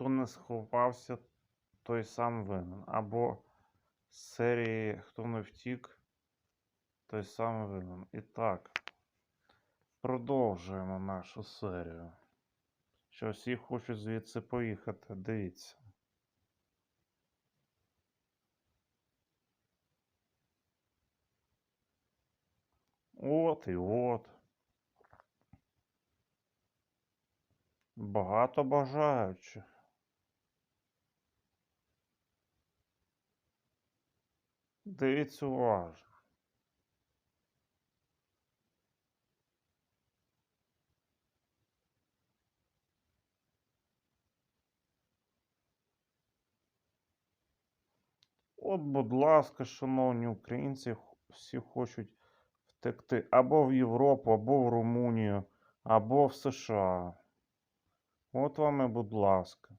хто не сховався, той сам винен. Або з серії Хто не втік, той сам винен. І так, продовжуємо нашу серію. Що всі хочуть звідси поїхати. Дивіться. От і от. Багато бажаючих. Дивіться уважно. От, будь ласка, шановні українці, всі хочуть втекти або в Європу, або в Румунію, або в США. От вам і будь ласка.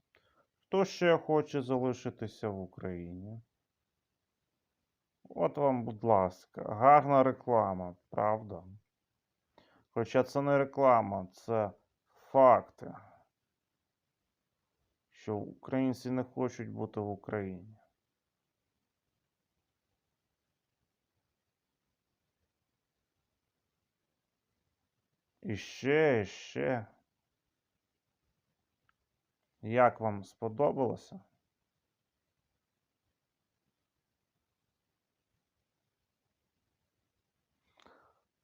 Хто ще хоче залишитися в Україні? От вам, будь ласка, гарна реклама, правда? Хоча це не реклама, це факти, що українці не хочуть бути в Україні. І ще, і ще. Як вам сподобалося?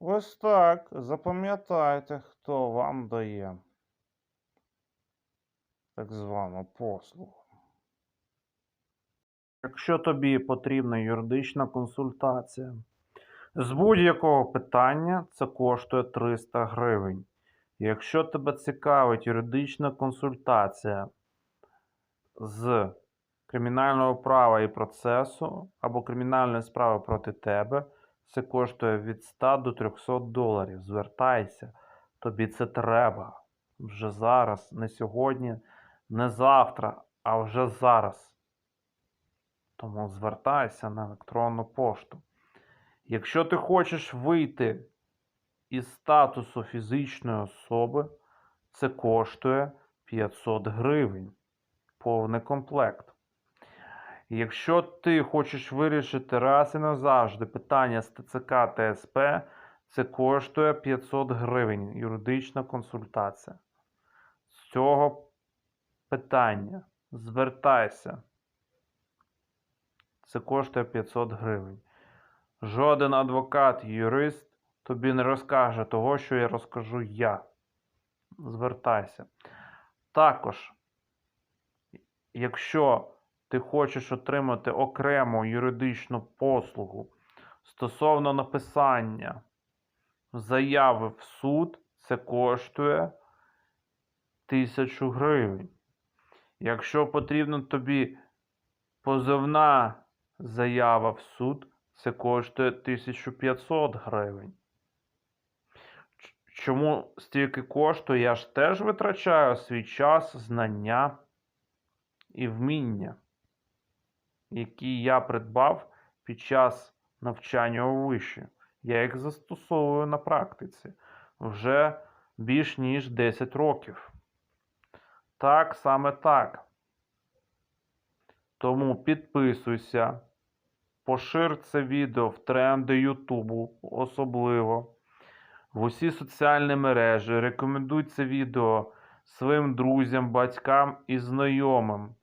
Ось так. Запам'ятайте, хто вам дає так звану послугу. Якщо тобі потрібна юридична консультація з будь-якого питання, це коштує 300 гривень. Якщо тебе цікавить юридична консультація з кримінального права і процесу або кримінальної справи проти тебе, це коштує від 100 до 300 доларів. Звертайся, тобі це треба. Вже зараз, не сьогодні, не завтра, а вже зараз. Тому звертайся на електронну пошту. Якщо ти хочеш вийти із статусу фізичної особи, це коштує 500 гривень. Повний комплект. Якщо ти хочеш вирішити раз і назавжди питання з ТЦК та це коштує 500 гривень юридична консультація. З цього питання звертайся. Це коштує 500 гривень. Жоден адвокат, юрист тобі не розкаже того, що я розкажу я. Звертайся. Також, якщо ти хочеш отримати окрему юридичну послугу стосовно написання заяви в суд, це коштує 1000 гривень. Якщо потрібна тобі позовна заява в суд, це коштує 1500 гривень. Чому стільки коштує? Я ж теж витрачаю свій час, знання і вміння, які я придбав під час навчання у виші. Я їх застосовую на практиці вже більш ніж 10 років. Так, саме так. Тому підписуйся, пошир це відео в тренди Ютубу, особливо в усі соціальні мережі. Рекомендуй це відео своїм друзям, батькам і знайомим.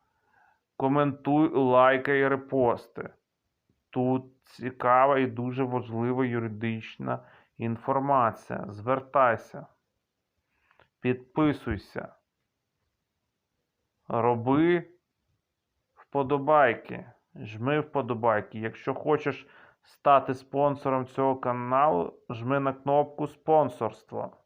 Коментуй, лайкай репости. Тут цікава і дуже важлива юридична інформація. Звертайся, підписуйся, роби вподобайки, жми вподобайки. Якщо хочеш стати спонсором цього каналу, жми на кнопку спонсорство.